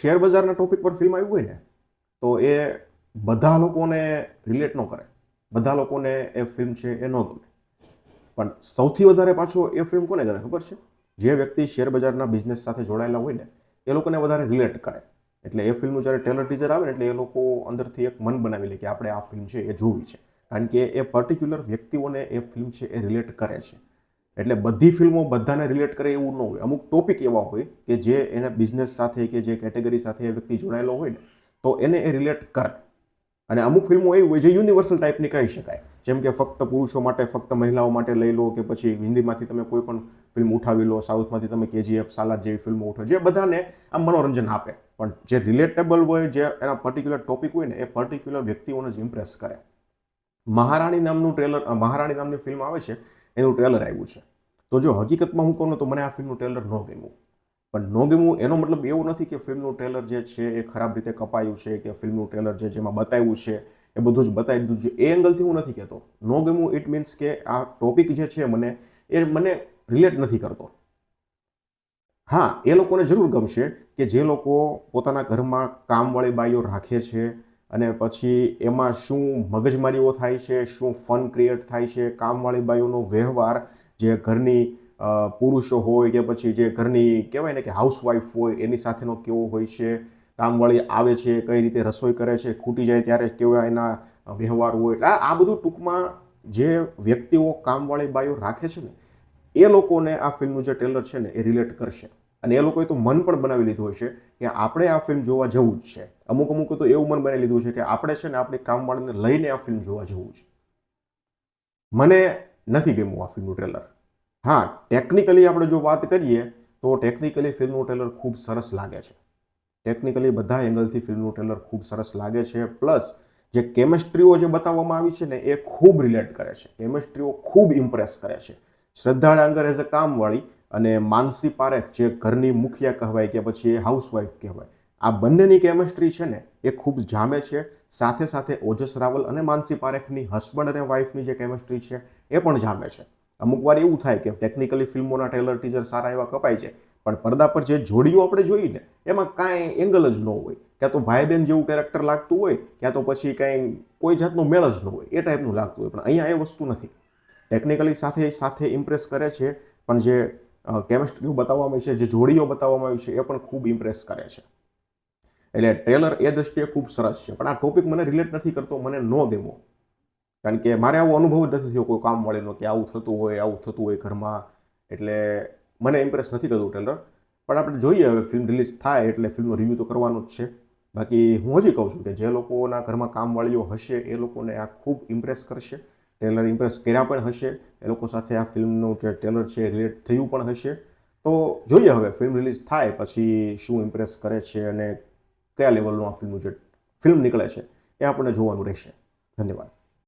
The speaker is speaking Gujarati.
શેર બજારના ટોપિક પર ફિલ્મ આવી હોય ને, તો એ બધા લોકોને રિલેટ ન કરે. બધા લોકોને એ ફિલ્મ છે એ ન ગમે. પણ સૌથી વધારે પાછો એ ફિલ્મ કોને ગમે ખબર છે? જે વ્યક્તિ શેર બજારના બિઝનેસ સાથે જોડાયેલા હોય ને, એ લોકોને વધારે રિલેટ કરે. એટલે એ ફિલ્મનું જ્યારે ટેલર ટીઝર આવે ને, એટલે એ લોકો અંદરથી એક મન બનાવી લે કે આપણે આ ફિલ્મ છે એ જોવી છે. કારણ કે એ પર્ટિક્યુલર વ્યક્તિઓને એ ફિલ્મ છે એ રિલેટ કરે છે. એટલે બધી ફિલ્મો બધાને રિલેટ કરે એવું ન હોય. અમુક ટોપિક એવા હોય કે જે એના બિઝનેસ સાથે કે જે કેટેગરી સાથે એ વ્યક્તિ જોડાયેલો હોય ને, તો એને એ રિલેટ કરે. અને અમુક ફિલ્મો એવી હોય જે યુનિવર્સલ ટાઈપની કહી શકાય. જેમ કે ફક્ત પુરુષો માટે, ફક્ત મહિલાઓ માટે લઈ લો કે પછી હિન્દીમાંથી તમે કોઈ પણ ફિલ્મ ઉઠાવી લો, સાઉથમાંથી તમે કેજીએફ સાલાર જેવી ફિલ્મો ઉઠો જે બધાને આમ મનોરંજન આપે. પણ જે રિલેટેબલ હોય, જે એના પર્ટિક્યુલર ટોપિક હોય ને, એ પર્ટિક્યુલર વ્યક્તિઓને જ ઇમ્પ્રેસ કરે. મહારાણી નામનું ટ્રેલર મહારાણી નામની ફિલ્મ આવે છે, એનું ટ્રેલર આવ્યું છે. તો જો હકીકતમાં હું કહું તો મને આ ફિલ્મનું ટ્રેલર ન ગમ્યું. પણ ન ગમ્યું એનો મતલબ એવો નથી કે ફિલ્મનું ટ્રેલર જે છે એ ખરાબ રીતે કપાયું છે કે ફિલ્મનું ટ્રેલર જે જેમાં બતાવ્યું છે એ બધું જ બતાવી દીધું છે. એ એંગલથી હું નથી કહેતો. નો ગમ્યું ઇટ મીન્સ કે આ ટોપિક જે છે મને એ મને રિલેટ નથી કરતો. હા, એ લોકોને જરૂર ગમશે કે જે લોકો પોતાના ઘરમાં કામવાળી બાઈઓ રાખે છે અને પછી એમાં શું મગજમારીઓ થાય છે, શું ફન ક્રિએટ થાય છે, કામવાળી બાઈઓનો વ્યવહાર જે ઘરની પુરુષો હોય કે પછી જે ઘરની કહેવાય ને કે હાઉસવાઈફ હોય, એની સાથેનો કેવો હોય છે, કામવાળી આવે છે, કઈ રીતે રસોઈ કરે છે, ખૂટી જાય ત્યારે કેવા એના વ્યવહાર હોય. એટલે આ બધું ટૂંકમાં જે વ્યક્તિઓ કામવાળી બાઈઓ રાખે છે ને, એ લોકોને આ ફિલ્મનું જે ટ્રેલર છે ને, એ રિલેટ કરશે. અને એ લોકોએ તો મન પણ બનાવી લીધું હશે કે આપણે આ ફિલ્મ જોવા જવું જ છે. અમુક અમુક તો એવું મન બનાવી લીધું છે કે આપણે છે ને આપણી કામવાળીને લઈને આ ફિલ્મ જોવા જવું છે. મને નથી ગમ્યું આ ફિલ્મનું ટ્રેલર. હા ટેકનિકલી આપણે જો વાત કરીએ, તો ટેકનિકલી ફિલ્મનું ટ્રેલર ખૂબ સરસ લાગે છે. ટેકનિકલી બધા એંગલથી ફિલ્મનું ટ્રેલર ખૂબ સરસ લાગે છે. પ્લસ જે કેમેસ્ટ્રીઓ જે બતાવવામાં આવી છે ને, એ ખૂબ રિલેટ કરે છે. કેમેસ્ટ્રીઓ ખૂબ ઇમ્પ્રેસ કરે છે. શ્રદ્ધા ડાંગર એઝ અ કામવાળી અને માનસી પારેખ જે ઘરની મુખિયા કહેવાય કે પછી એ હાઉસવાઈફ કહેવાય આ બંનેની કેમેસ્ટ્રી છે ને એ ખૂબ જામે છે. સાથે સાથે ઓજસ રાવલ અને માનસી પારેખની હસબન્ડ અને વાઈફની જે કેમેસ્ટ્રી છે એ પણ જામે છે. અમુક વાર એવું થાય કે ટેકનિકલી ફિલ્મોના ટ્રેલર ટીઝર સારા એવા કપાય છે, પણ પડદા પર જે જોડીઓ આપણે જોઈએ ને, એમાં કાંઈ એંગલ જ ન હોય. ક્યાં તો ભાઈ બહેન જેવું કેરેક્ટર લાગતું હોય, ક્યાં તો પછી કાંઈ કોઈ જાતનો મેળ જ ન હોય, એ ટાઈપનું લાગતું હોય, પણ અહીંયા એ વસ્તુ નથી. ટેકનિકલી સાથે સાથે ઇમ્પ્રેસ કરે છે, પણ જે કેમિસ્ટ્રીઓ બતાવવામાં આવી છે, જે જોડીઓ બતાવવામાં આવી છે, એ પણ ખૂબ ઇમ્પ્રેસ કરે છે. એટલે ટ્રેલર એ દ્રષ્ટિએ ખૂબ સરસ છે. પણ આ ટોપિક મને રિલેટ નથી કરતો, મને ન ગમ્યો. કારણ કે મારે આવો અનુભવ જ નથી થયો, કોઈ કામ મળેલો કે આવું થતું હોય, આવું થતું હોય ઘરમાં. એટલે મને ઇમ્પ્રેસ નથી કરતું ટ્રેલર પણ આપણે જોઈએ હવે ફિલ્મ રિલીઝ થાય એટલે ફિલ્મનો રિવ્યૂ તો કરવાનો જ છે. બાકી હું હજી કહું છું કે જે લોકોના ઘરમાં કામવાળીઓ હશે, એ લોકોને આ ખૂબ ઇમ્પ્રેસ કરશે. ટ્રેલર ઇમ્પ્રેસ કર્યા પણ હશે. એ લોકો સાથે આ ફિલ્મનું જે ટ્રેલર છે રિલેટ થયું પણ હશે. તો જોઈએ હવે ફિલ્મ રિલીઝ થાય પછી શું ઇમ્પ્રેસ કરે છે અને કયા લેવલનું આ ફિલ્મ જે ફિલ્મ નીકળે છે એ આપણને જોવાનું રહેશે. ધન્યવાદ.